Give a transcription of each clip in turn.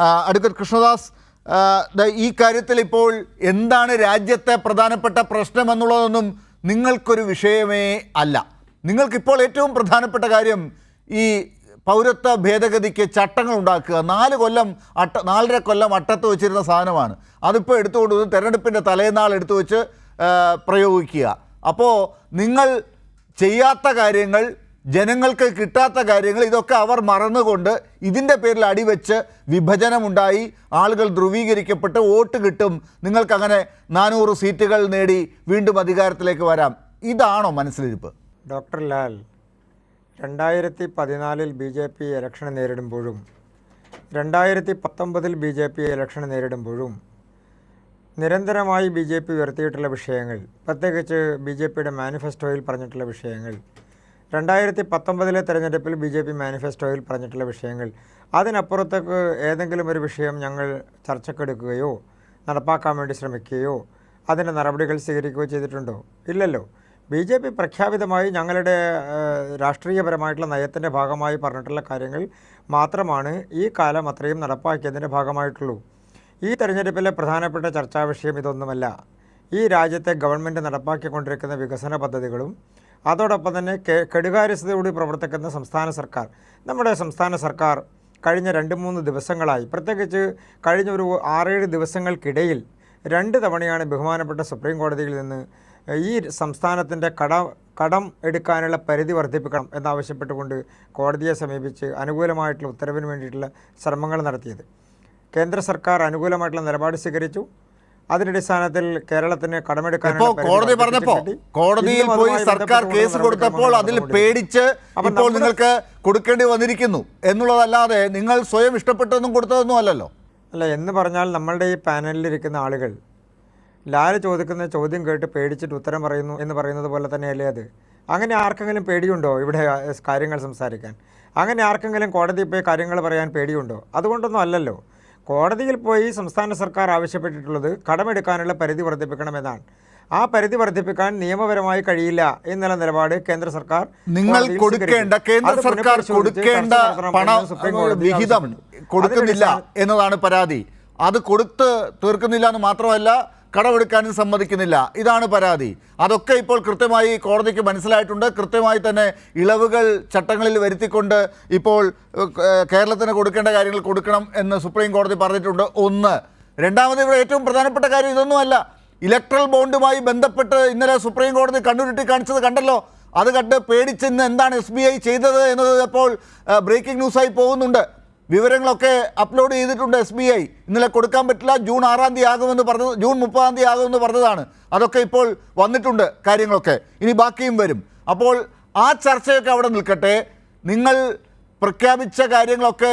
ആ, കൃഷ്ണദാസ് ഈ കാര്യത്തിൽ ഇപ്പോൾ എന്താണ് രാജ്യത്തെ പ്രധാനപ്പെട്ട പ്രശ്നം എന്നുള്ളതൊന്നും നിങ്ങൾക്കൊരു വിഷയമേ അല്ല. നിങ്ങൾക്കിപ്പോൾ ഏറ്റവും പ്രധാനപ്പെട്ട കാര്യം ഈ പൗരത്വ ഭേദഗതിക്ക് ചട്ടങ്ങൾ ഉണ്ടാക്കുക. നാല് കൊല്ലം അട്ട നാലര കൊല്ലം അട്ടത്ത് വെച്ചിരുന്ന സാധനമാണ്. അതിപ്പോൾ എടുത്തുകൊണ്ട് വന്ന് തെരഞ്ഞെടുപ്പിന്റെ തലേനാൾ എടുത്തു വെച്ച് പ്രയോഗിക്കുക. അപ്പോൾ നിങ്ങൾ ചെയ്യാത്ത കാര്യങ്ങൾ ജനങ്ങൾക്ക് കിട്ടാത്ത കാര്യങ്ങൾ ഇതൊക്കെ അവർ മറന്നുകൊണ്ട് ഇതിന്റെ പേരിൽ അടിവെച്ച് വിഭജനമുണ്ടായി. ആളുകൾ ധ്രുവീകരിക്കപ്പെട്ട് വോട്ട് കിട്ടും. നിങ്ങൾക്കങ്ങനെ നാനൂറ് സീറ്റുകൾ നേടി വീണ്ടും അധികാരത്തിലേക്ക് വരാം. ഇതാണോ മനസ്സിലിരിപ്പ്? ഡോക്ടർ ലാൽ രണ്ടായിരത്തി പതിനാലിൽ ബി ജെ പി ഇലക്ഷൻ നേരിടുമ്പോഴും രണ്ടായിരത്തി പത്തൊമ്പതിൽ ബി ജെ പി ഇലക്ഷൻ നേരിടുമ്പോഴും നിരന്തരമായി ബി ജെ പി ഉയർത്തിയിട്ടുള്ള വിഷയങ്ങൾ പ്രത്യേകിച്ച് ബി ജെ പിയുടെ മാനിഫെസ്റ്റോയിൽ പറഞ്ഞിട്ടുള്ള വിഷയങ്ങൾ രണ്ടായിരത്തി പത്തൊമ്പതിലെ തെരഞ്ഞെടുപ്പിൽ ബി ജെ പി മാനിഫെസ്റ്റോയിൽ പറഞ്ഞിട്ടുള്ള വിഷയങ്ങൾ. അതിനപ്പുറത്തേക്ക് ഏതെങ്കിലും ഒരു വിഷയം ഞങ്ങൾ ചർച്ചക്കെടുക്കുകയോ നടപ്പാക്കാൻ വേണ്ടി ശ്രമിക്കുകയോ അതിന്റെ നടപടികൾ സ്വീകരിക്കുകയോ ചെയ്തിട്ടുണ്ടോ? ഇല്ലല്ലോ. ബി ജെ പി പ്രഖ്യാപിതമായി ഞങ്ങളുടെ രാഷ്ട്രീയപരമായിട്ടുള്ള നയത്തിന്റെ ഭാഗമായി പറഞ്ഞിട്ടുള്ള കാര്യങ്ങൾ മാത്രമാണ് ഈ കാലം അത്രയും നടപ്പാക്കിയതിന്റെ ഭാഗമായിട്ടുള്ളൂ. ഈ തെരഞ്ഞെടുപ്പിലെ പ്രധാനപ്പെട്ട ചർച്ചാ വിഷയം ഇതൊന്നുമല്ല. ഈ രാജ്യത്തെ ഗവൺമെന്റ് നടപ്പാക്കിക്കൊണ്ടിരിക്കുന്ന വികസന പദ്ധതികളും അതോടൊപ്പം തന്നെ കെടുകാര്യസ്ഥതയോടെ പ്രവർത്തിക്കുന്ന സംസ്ഥാന സർക്കാർ. നമ്മുടെ സംസ്ഥാന സർക്കാർ കഴിഞ്ഞ രണ്ട് മൂന്ന് ദിവസങ്ങളായി പ്രത്യേകിച്ച് കഴിഞ്ഞ ഒരു ആറേഴ് ദിവസങ്ങൾക്കിടയിൽ രണ്ട് തവണയാണ് ബഹുമാനപ്പെട്ട സുപ്രീം കോടതിയിൽ നിന്ന് ഈ സംസ്ഥാനത്തിന്റെ കട കടം എടുക്കാനുള്ള പരിധി വർദ്ധിപ്പിക്കണം എന്നാവശ്യപ്പെട്ടുകൊണ്ട് കോടതിയെ സമീപിച്ച് അനുകൂലമായിട്ടുള്ള ഉത്തരവിന് വേണ്ടിയിട്ടുള്ള ശ്രമങ്ങൾ നടത്തിയത്. കേന്ദ്ര സർക്കാർ അനുകൂലമായിട്ടുള്ള നിലപാട് സ്വീകരിച്ചു. അതിന്റെ അടിസ്ഥാനത്തിൽ കേരളത്തിന് കടമെടുക്കാൻ കോടതി പറഞ്ഞപ്പോ കോടതിയിൽ പോയി സർക്കാർ കേസ് കൊടുത്തപ്പോൾ അതിൽ പേടിച്ച് അപ്പോൾ ഇപ്പോൾ നിങ്ങൾക്ക് കൊടുക്കേണ്ടി വന്നിരിക്കുന്നു എന്നുള്ളതല്ലാതെ നിങ്ങൾ സ്വയം ഇഷ്ടപ്പെട്ടതൊന്നും കൊടുത്തതൊന്നും അല്ലല്ലോ. അല്ല എന്ന് പറഞ്ഞാൽ നമ്മളുടെ ഈ പാനലിലിരിക്കുന്ന ആളുകൾ ലാൽ ചോദിക്കുന്ന ചോദ്യം കേട്ട് പേടിച്ചിട്ട് ഉത്തരം പറയുന്നു എന്ന് പറയുന്നത് പോലെ തന്നെയല്ലേ അത്? അങ്ങനെ ആർക്കെങ്കിലും പേടിയുണ്ടോ ഇവിടെ കാര്യങ്ങൾ സംസാരിക്കാൻ? അങ്ങനെ ആർക്കെങ്കിലും കോടതിയിൽ പോയി കാര്യങ്ങൾ പറയാൻ പേടിയുണ്ടോ? അതുകൊണ്ടൊന്നും അല്ലല്ലോ. കോടതിയിൽ പോയി സംസ്ഥാന സർക്കാർ ആവശ്യപ്പെട്ടിട്ടുള്ളത് കടമെടുക്കാനുള്ള പരിധി വർദ്ധിപ്പിക്കണമെന്നാണ്. ആ പരിധി വർദ്ധിപ്പിക്കാൻ നിയമപരമായി കഴിയില്ല എന്നുള്ള നിലപാട് കേന്ദ്ര സർക്കാർ നിങ്ങൾ കൊടുക്കേണ്ട കേന്ദ്ര സർക്കാർ കൊടുക്കേണ്ട വിഹിതം കൊടുക്കുന്നില്ല എന്നതാണ് പരാതി. അത് കൊടുത്ത് തീർക്കുന്നില്ല എന്ന് മാത്രമല്ല കടമെടുക്കാനും സമ്മതിക്കുന്നില്ല. ഇതാണ് പരാതി. അതൊക്കെ ഇപ്പോൾ കൃത്യമായി കോടതിക്ക് മനസ്സിലായിട്ടുണ്ട്. കൃത്യമായി തന്നെ ഇളവുകൾ ചട്ടങ്ങളിൽ വരുത്തിക്കൊണ്ട് ഇപ്പോൾ കേരളത്തിന് കൊടുക്കേണ്ട കാര്യങ്ങൾ കൊടുക്കണം എന്ന് സുപ്രീം കോടതി പറഞ്ഞിട്ടുണ്ട് ഒന്ന്. രണ്ടാമത് ഇവിടെ ഏറ്റവും പ്രധാനപ്പെട്ട കാര്യം ഇതൊന്നുമല്ല. ഇലക്ട്രൽ ബോണ്ടുമായി ബന്ധപ്പെട്ട് ഇന്നലെ സുപ്രീം കോടതി കണ്ണുരുട്ടി കാണിച്ചത് കണ്ടല്ലോ. അത് കണ്ട് പേടിച്ച് ഇന്ന് എന്താണ് എസ് ബി ഐ ചെയ്തത് എന്നത് ഇപ്പോൾ ബ്രേക്കിംഗ് ന്യൂസായി പോകുന്നുണ്ട്. വിവരങ്ങളൊക്കെ അപ്ലോഡ് ചെയ്തിട്ടുണ്ട് എസ് ബി ഐ ഇന്നലെ കൊടുക്കാൻ പറ്റില്ല ജൂൺ ആറാം തീയതി ആകുമെന്ന് പറഞ്ഞത് ജൂൺ മുപ്പതാം തീയതി ആകുമെന്ന് പറഞ്ഞതാണ്. അതൊക്കെ ഇപ്പോൾ വന്നിട്ടുണ്ട് കാര്യങ്ങളൊക്കെ. ഇനി ബാക്കിയും വരും. അപ്പോൾ ആ ചർച്ചയൊക്കെ അവിടെ നിൽക്കട്ടെ. നിങ്ങൾ പ്രഖ്യാപിച്ച കാര്യങ്ങളൊക്കെ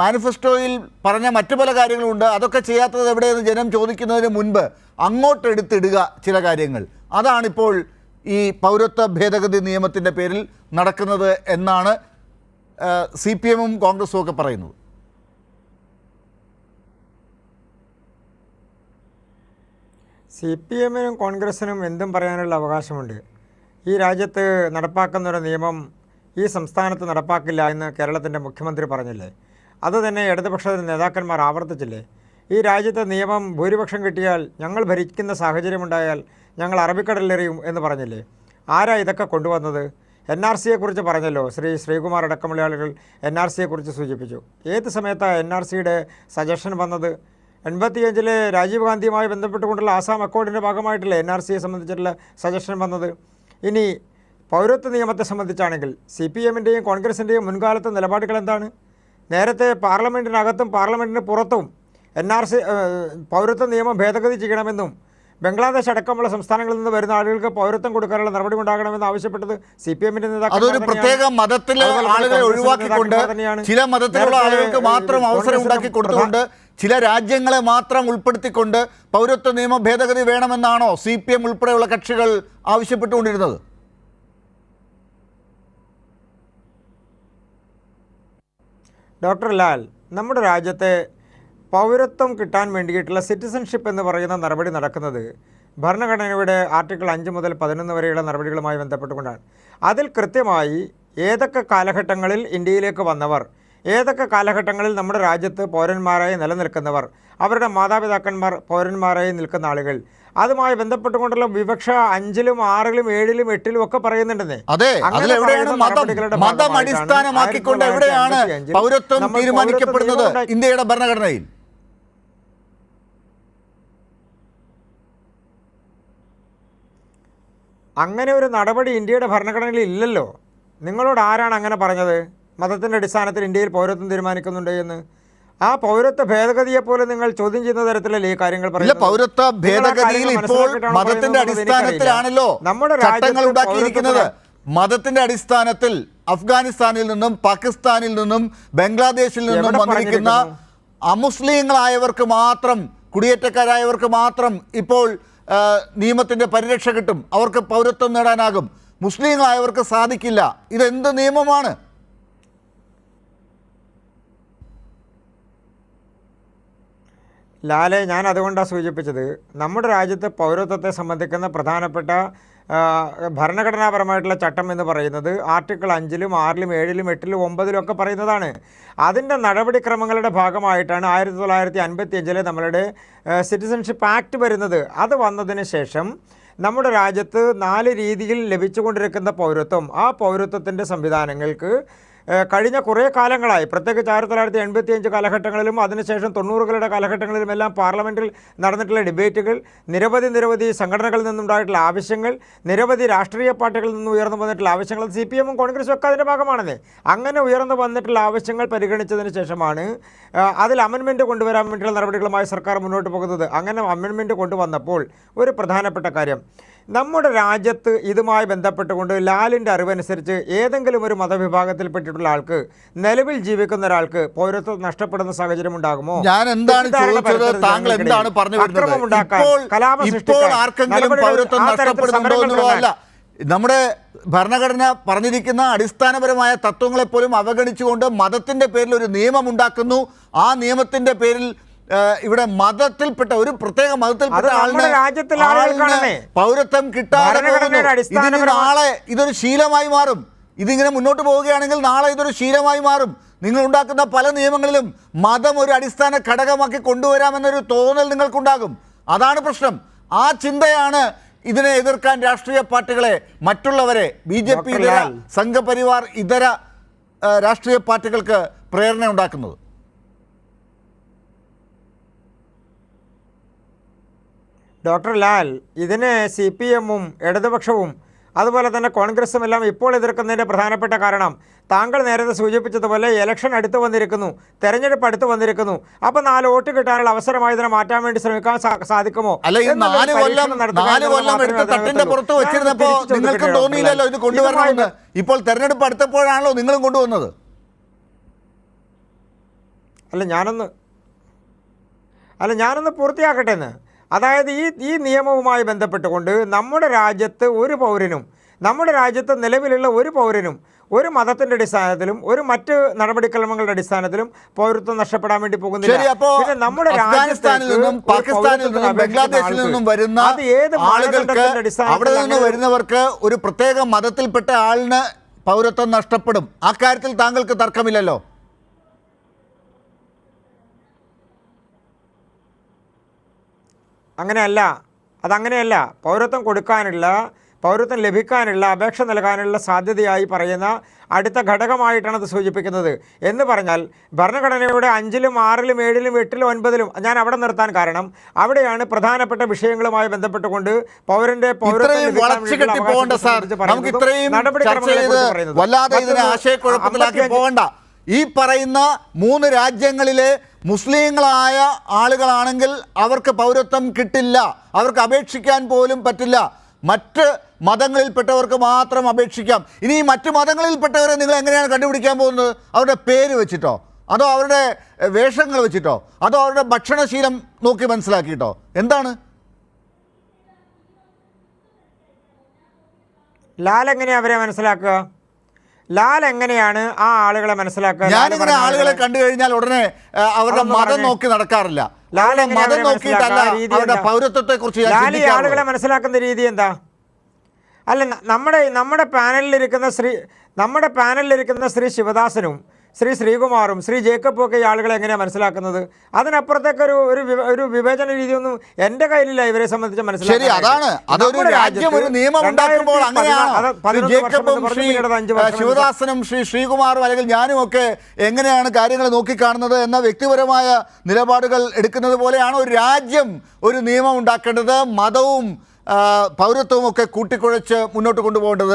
മാനിഫെസ്റ്റോയിൽ പറഞ്ഞ മറ്റു പല കാര്യങ്ങളുണ്ട്. അതൊക്കെ ചെയ്യാത്തത് എവിടെയെന്ന് ജനം ചോദിക്കുന്നതിന് മുൻപ് അങ്ങോട്ടെടുത്തിടുക ചില കാര്യങ്ങൾ. അതാണിപ്പോൾ ഈ പൗരത്വ ഭേദഗതി നിയമത്തിന്റെ പേരിൽ നടക്കുന്നത് എന്നാണ് സി പി എമ്മും കോൺഗ്രസും ഒക്കെ പറയുന്നത്. സി പി എമ്മിനും കോൺഗ്രസിനും എന്തും പറയാനുള്ള അവകാശമുണ്ട്. ഈ രാജ്യത്ത് നടപ്പാക്കുന്ന ഒരു നിയമം ഈ സംസ്ഥാനത്ത് നടപ്പാക്കില്ല എന്ന് കേരളത്തിന്റെ മുഖ്യമന്ത്രി പറഞ്ഞില്ലേ? അത് തന്നെ ഇടതുപക്ഷ നേതാക്കന്മാർ ആവർത്തിച്ചില്ലേ? ഈ രാജ്യത്തെ നിയമം ഭൂരിപക്ഷം കിട്ടിയാൽ ഞങ്ങൾ ഭരിക്കുന്ന സാഹചര്യമുണ്ടായാൽ ഞങ്ങൾ അറബിക്കടലിലെറിയും എന്ന് പറഞ്ഞില്ലേ? ആരാ ഇതൊക്കെ കൊണ്ടുവന്നത്? എൻ ആർ സിയെക്കുറിച്ച് പറഞ്ഞല്ലോ. ശ്രീ ശ്രീകുമാർ അടക്കമുള്ള ആളുകൾ എൻ ആർ സിയെക്കുറിച്ച് സൂചിപ്പിച്ചു. ഏത് സമയത്താണ് എൻ ആർ സിയുടെ സജഷൻ വന്നത്? എൺപത്തിയഞ്ചിലെ രാജീവ് ഗാന്ധിയുമായി ബന്ധപ്പെട്ടുകൊണ്ടുള്ള ആസാം അക്കോർഡിന്റെ ഭാഗമായിട്ടല്ലേ എൻ ആർ സിയെ സംബന്ധിച്ചിട്ടുള്ള സജഷൻ വന്നത്? ഇനി പൗരത്വ നിയമത്തെ സംബന്ധിച്ചാണെങ്കിൽ സി പി എമ്മിന്റെയും കോൺഗ്രസിന്റെയും മുൻകാലത്തെ നിലപാടുകൾ എന്താണ്? നേരത്തെ പാർലമെന്റിനകത്തും പാർലമെന്റിന് പുറത്തും എൻ ആർ സി പൗരത്വ നിയമം ഭേദഗതി ചെയ്യണമെന്നും ബംഗ്ലാദേശ് അടക്കമുള്ള സംസ്ഥാനങ്ങളിൽ നിന്ന് വരുന്ന ആളുകൾക്ക് പൗരത്വം കൊടുക്കാനുള്ള നടപടി ഉണ്ടാകണമെന്ന് ആവശ്യപ്പെട്ടത് സി പി എമ്മിന്റെ അതൊരു പ്രത്യേക മതത്തിലെ ആളുകളെ ഒഴിവാക്കിക്കൊണ്ട് ചില മതത്തിലുള്ള ആളുകൾക്ക് മാത്രം അവസരം ഉണ്ടാക്കി കൊടുത്തുകൊണ്ട് ചില രാജ്യങ്ങളെ മാത്രം ഉൾപ്പെടുത്തിക്കൊണ്ട് പൗരത്വ നിയമ ഭേദഗതി വേണമെന്നാണോ സി പി എം ഉൾപ്പെടെയുള്ള കക്ഷികൾ ആവശ്യപ്പെട്ടുകൊണ്ടിരുന്നത്? ഡോക്ടർ ലാൽ നമ്മുടെ രാജ്യത്തെ പൗരത്വം കിട്ടാൻ വേണ്ടിയിട്ടുള്ള സിറ്റിസൺഷിപ്പ് എന്ന് പറയുന്ന നടപടി നടക്കുന്നത് ഭരണഘടനയുടെ ആർട്ടിക്കിൾ അഞ്ച് മുതൽ പതിനൊന്ന് വരെയുള്ള നടപടികളുമായി ബന്ധപ്പെട്ടുകൊണ്ടാണ്. അതിൽ കൃത്യമായി ഏതൊക്കെ കാലഘട്ടങ്ങളിൽ ഇന്ത്യയിലേക്ക് വന്നവർ ഏതൊക്കെ കാലഘട്ടങ്ങളിൽ നമ്മുടെ രാജ്യത്ത് പൗരന്മാരായി നിലനിൽക്കുന്നവർ അവരുടെ മാതാപിതാക്കന്മാർ പൗരന്മാരായി നിൽക്കുന്ന ആളുകൾ അതുമായി ബന്ധപ്പെട്ടുകൊണ്ടുള്ള വിവക്ഷ അഞ്ചിലും ആറിലും ഏഴിലും എട്ടിലും ഒക്കെ പറയുന്നുണ്ടെന്നേ. അതെ മതം? അടിസ്ഥാനമാക്കിക്കൊണ്ട് എവിടെയാണ് പൗരത്വം തീരുമാനിക്കപ്പെടുന്നത് ഇന്ത്യയുടെ ഭരണഘടനയിൽ? അങ്ങനെ ഒരു നടപടി ഇന്ത്യയുടെ ഭരണഘടനയിൽ ഇല്ലല്ലോ. നിങ്ങളോട് ആരാണ് അങ്ങനെ പറഞ്ഞത്? മതത്തിന്റെ അടിസ്ഥാനത്തിൽ ഇന്ത്യയിൽ പൗരത്വം തീരുമാനിക്കുന്നുണ്ട് എന്ന്. ആ പൗരത്വ ഭേദഗതിയെ പോലെ നിങ്ങൾ ചോദ്യം ചെയ്യുന്ന തരത്തിലല്ലേ ഈ കാര്യങ്ങൾ പറയുന്നത്? പൗരത്വ ഭേദഗതിയിൽ ഇപ്പോൾ മതത്തിന്റെ അടിസ്ഥാനത്തിലാണല്ലോ നമ്മുടെ രാജ്യത്ത് ഉണ്ടാക്കിയിരിക്കുന്നത്. മതത്തിന്റെ അടിസ്ഥാനത്തിൽ അഫ്ഗാനിസ്ഥാനിൽ നിന്നും പാകിസ്ഥാനിൽ നിന്നും ബംഗ്ലാദേശിൽ നിന്നും വന്നിരിക്കുന്ന? അമുസ്ലിങ്ങളായവർക്ക് മാത്രം കുടിയേറ്റക്കാരായവർക്ക് മാത്രം ഇപ്പോൾ ആ, നിയമത്തിന്റെ പരിരക്ഷ കിട്ടും. അവർക്ക് പൗരത്വം നേടാനാകും. മുസ്ലിങ്ങളായവർക്ക് സാധിക്കില്ല. ഇതെന്ത് നിയമമാണ്? ലാലെ ഞാൻ അതുകൊണ്ടാണ് സൂചിപ്പിച്ചത്. നമ്മുടെ രാജ്യത്ത് പൗരത്വത്തെ സംബന്ധിക്കുന്ന പ്രധാനപ്പെട്ട ഭരണഘടനാപരമായിട്ടുള്ള ചട്ടം എന്ന് പറയുന്നത് ആർട്ടിക്കിൾ അഞ്ചിലും ആറിലും ഏഴിലും എട്ടിലും ഒമ്പതിലും ഒക്കെ പറയുന്നതാണ്. അതിന്റെ നടപടിക്രമങ്ങളുടെ ഭാഗമായിട്ടാണ് ആയിരത്തി തൊള്ളായിരത്തി അൻപത്തി അഞ്ചിലെ നമ്മളുടെ സിറ്റിസൺഷിപ്പ് ആക്ട് വരുന്നത്. അത് വന്നതിന് ശേഷം നമ്മുടെ രാജ്യത്ത് നാല് രീതിയിൽ ലഭിച്ചുകൊണ്ടിരിക്കുന്ന പൗരത്വം. ആ പൗരത്വത്തിന്റെ സംവിധാനങ്ങൾക്ക് കഴിഞ്ഞ കുറേ കാലങ്ങളായി. പ്രത്യേകിച്ച് ആയിരത്തി തൊള്ളായിരത്തി എൺപത്തി അഞ്ച് കാലഘട്ടങ്ങളിലും അതിനുശേഷം തൊണ്ണൂറുകളുടെ കാലഘട്ടങ്ങളിലും എല്ലാം പാർലമെന്റിൽ നടന്നിട്ടുള്ള ഡിബേറ്റുകൾ നിരവധി നിരവധി സംഘടനകളിൽ നിന്നുണ്ടായിട്ടുള്ള ആവശ്യങ്ങൾ നിരവധി രാഷ്ട്രീയ പാർട്ടികളിൽ നിന്ന് ഉയർന്നു വന്നിട്ടുള്ള ആവശ്യങ്ങൾ സി പി എമ്മും കോൺഗ്രസും ഒക്കെ അതിന്റെ ഭാഗമാണെന്നേ. അങ്ങനെ ഉയർന്നു വന്നിട്ടുള്ള ആവശ്യങ്ങൾ പരിഗണിച്ചതിന് ശേഷമാണ് അതിൽ അമെൻമെന്റ് കൊണ്ടുവരാൻ വേണ്ടിയുള്ള നടപടികളുമായി സർക്കാർ മുന്നോട്ട് പോകുന്നത്. അങ്ങനെ അമെൻമെന്റ് കൊണ്ടുവന്നപ്പോൾ ഒരു പ്രധാനപ്പെട്ട കാര്യം നമ്മുടെ രാജ്യത്ത് ഇതുമായി ബന്ധപ്പെട്ടുകൊണ്ട് ലാലിന്റെ അറിവനുസരിച്ച് ഏതെങ്കിലും ഒരു മതവിഭാഗത്തിൽപ്പെട്ടിട്ടുള്ള ആൾക്ക് നിലവിൽ ജീവിക്കുന്ന ഒരാൾക്ക് പൗരത്വം നഷ്ടപ്പെടുന്ന സാഹചര്യം ഉണ്ടാകുമോ? ഞാൻ എന്താണ് ചോദിച്ചത്? താങ്കൾ എന്താണ് പറഞ്ഞു വരുന്നത് നമ്മുടെ ഭരണഘടന പറഞ്ഞിരിക്കുന്ന അടിസ്ഥാനപരമായ തത്വങ്ങളെപ്പോലും അവഗണിച്ചുകൊണ്ട് മതത്തിന്റെ പേരിൽ ഒരു നിയമം ഉണ്ടാക്കുന്നു. ആ നിയമത്തിന്റെ പേരിൽ ഇവിടെ മതത്തിൽപ്പെട്ട ഒരു പ്രത്യേക മതത്തിൽപ്പെട്ട ആളിന് പൗരത്വം കിട്ടാതെ ഭരണഘടനയുടെ പോകുന്നു. ഇതിന് അടിസ്ഥാനപരമായ- നാളെ ഇതൊരു ശീലമായി മാറും. ഇതിങ്ങനെ മുന്നോട്ട് പോവുകയാണെങ്കിൽ നാളെ ഇതൊരു ശീലമായി മാറും. നിങ്ങൾ ഉണ്ടാക്കുന്ന പല നിയമങ്ങളിലും മതം ഒരു അടിസ്ഥാന ഘടകമാക്കി കൊണ്ടുവരാമെന്നൊരു തോന്നൽ നിങ്ങൾക്കുണ്ടാകും. അതാണ് പ്രശ്നം. ആ ചിന്തയാണ് ഇതിനെ എതിർക്കാൻ രാഷ്ട്രീയ പാർട്ടികളെ മറ്റുള്ളവരെ ബി ജെ പി ഇതര സംഘപരിവാർ ഇതര രാഷ്ട്രീയ പാർട്ടികൾക്ക് പ്രേരണ ഉണ്ടാക്കുന്നത്. ഡോക്ടർ ലാൽ ഇതിനെ സി പി എമ്മും ഇടതുപക്ഷവും അതുപോലെ തന്നെ കോൺഗ്രസും എല്ലാം ഇപ്പോൾ എതിർക്കുന്നതിന്റെ പ്രധാനപ്പെട്ട കാരണം താങ്കൾ നേരത്തെ സൂചിപ്പിച്ചതുപോലെ ഇലക്ഷൻ അടുത്ത് വന്നിരിക്കുന്നു തെരഞ്ഞെടുപ്പ് അടുത്ത് വന്നിരിക്കുന്നു. അപ്പോൾ നാല് വോട്ട് കിട്ടാനുള്ള അവസരമായി ഇതിനെ മാറ്റാൻ വേണ്ടി ശ്രമിക്കാൻ സാധിക്കുമോ? നിങ്ങൾക്കും തോന്നിയില്ലല്ലോ ഇത് കൊണ്ടുവരണമെന്ന് ഇപ്പോൾ തെരഞ്ഞെടുപ്പ് അടുത്തപ്പോഴാണല്ലോ നിങ്ങളും കൊണ്ടുവന്നത്. അല്ല ഞാനൊന്ന് അല്ല ഞാനൊന്ന് പൂർത്തിയാക്കട്ടെ എന്ന്. അതായത് ഈ ഈ നിയമവുമായി ബന്ധപ്പെട്ടുകൊണ്ട് നമ്മുടെ രാജ്യത്ത് ഒരു പൗരനും നമ്മുടെ രാജ്യത്ത് നിലവിലുള്ള ഒരു പൗരനും ഒരു മതത്തിന്റെ അടിസ്ഥാനത്തിലും ഒരു മറ്റ് നടപടിക്രമങ്ങളുടെ അടിസ്ഥാനത്തിലും പൗരത്വം നഷ്ടപ്പെടാൻ വേണ്ടി പോകുന്നില്ല. പിന്നെ നമ്മുടെ അഫ്ഗാനിസ്ഥാനിൽ നിന്നും പാകിസ്ഥാനിൽ നിന്നും ബംഗ്ലാദേശിൽ നിന്നും വരുന്ന അത് ഏത് ആളുകൾക്ക് മാനദണ്ഡത്തിന്റെ അടിസ്ഥാനത്തിൽ അവിടെ നിന്ന് വരുന്നവർക്ക് ഒരു പ്രത്യേക മതത്തിൽപ്പെട്ട ആളിന് പൗരത്വം നഷ്ടപ്പെടും. ആ കാര്യത്തിൽ താങ്കൾക്ക് തർക്കമില്ലല്ലോ. അങ്ങനെയല്ല. അതങ്ങനെയല്ല. പൗരത്വം കൊടുക്കാനുള്ള പൗരത്വം ലഭിക്കാനുള്ള അപേക്ഷ നൽകാനുള്ള സാധ്യതയായി പറയുന്ന അടുത്ത ഘടകമായിട്ടാണ് അത് സൂചിപ്പിക്കുന്നത്. എന്ന് പറഞ്ഞാൽ ഭരണഘടനയുടെ അഞ്ചിലും ആറിലും ഏഴിലും എട്ടിലും ഒൻപതിലും ഞാൻ അവിടെ നിർത്താൻ കാരണം അവിടെയാണ് പ്രധാനപ്പെട്ട വിഷയങ്ങളുമായി ബന്ധപ്പെട്ടുകൊണ്ട് പൗരന്റെ പൗരത്വം ഈ പറയുന്ന മൂന്ന് രാജ്യങ്ങളിലെ മുസ്ലിങ്ങളായ ആളുകളാണെങ്കിൽ അവർക്ക് പൗരത്വം കിട്ടില്ല. അവർക്ക് അപേക്ഷിക്കാൻ പോലും പറ്റില്ല. മറ്റ് മതങ്ങളിൽപ്പെട്ടവർക്ക് മാത്രം അപേക്ഷിക്കാം. ഇനി മറ്റ് മതങ്ങളിൽപ്പെട്ടവരെ നിങ്ങൾ എങ്ങനെയാണ് കണ്ടുപിടിക്കാൻ പോകുന്നത്? അവരുടെ പേര് വെച്ചിട്ടോ? അതോ അവരുടെ വേഷങ്ങൾ വെച്ചിട്ടോ? അതോ അവരുടെ ഭക്ഷണശീലം നോക്കി മനസ്സിലാക്കിയിട്ടോ? എന്താണ്? ലാൽ എങ്ങനെയാണ് അവരെ മനസ്സിലാക്കുക? ലാൽ എങ്ങനെയാണ് ആ ആളുകളെ മനസ്സിലാക്കുക? ഞാൻ ഞാനിങ്ങനെ ആളുകളെ കണ്ടു കഴിഞ്ഞാൽ ഉടനെ അവരുടെ മതം നോക്കി നടക്കാറില്ല. ലാൽ മതം നോക്കിയിട്ടല്ല അവരുടെ? പൗരത്വത്തെ കുറിച്ച് ലാൽ ആളുകളെ മനസ്സിലാക്കുന്ന രീതി എന്താ? അല്ല നമ്മുടെ നമ്മുടെ പാനലിലിരിക്കുന്ന ശ്രീ നമ്മുടെ പാനലിലിരിക്കുന്ന ശ്രീ ശിവദാസനും ശ്രീ ശ്രീകുമാറും ശ്രീ ജേക്കബും ഒക്കെ ഈ ആളുകളെ എങ്ങനെയാണ് മനസ്സിലാക്കുന്നത്? അതിനപ്പുറത്തേക്ക് ഒരു ഒരു വിവേചന രീതി വിവേചന രീതിയൊന്നും എന്റെ കയ്യിലില്ല ഇവരെ സംബന്ധിച്ച് ശരി അതാണ്. അതൊരു രാജ്യം ഒരു നിയമം ഉണ്ടാക്കുമ്പോൾ അങ്ങനെയാണ്? ശിവദാസനും ശ്രീ ശ്രീകുമാറും അല്ലെങ്കിൽ ഞാനും ഒക്കെ എങ്ങനെയാണ് കാര്യങ്ങൾ നോക്കിക്കാണുന്നത് എന്ന വ്യക്തിപരമായ നിലപാടുകൾ എടുക്കുന്നത് പോലെയാണ് ഒരു രാജ്യം ഒരു നിയമം ഉണ്ടാക്കേണ്ടത് മതവും പൗരത്വവും ഒക്കെ കൂട്ടിക്കുഴച്ച് മുന്നോട്ട് കൊണ്ടുപോകേണ്ടത്.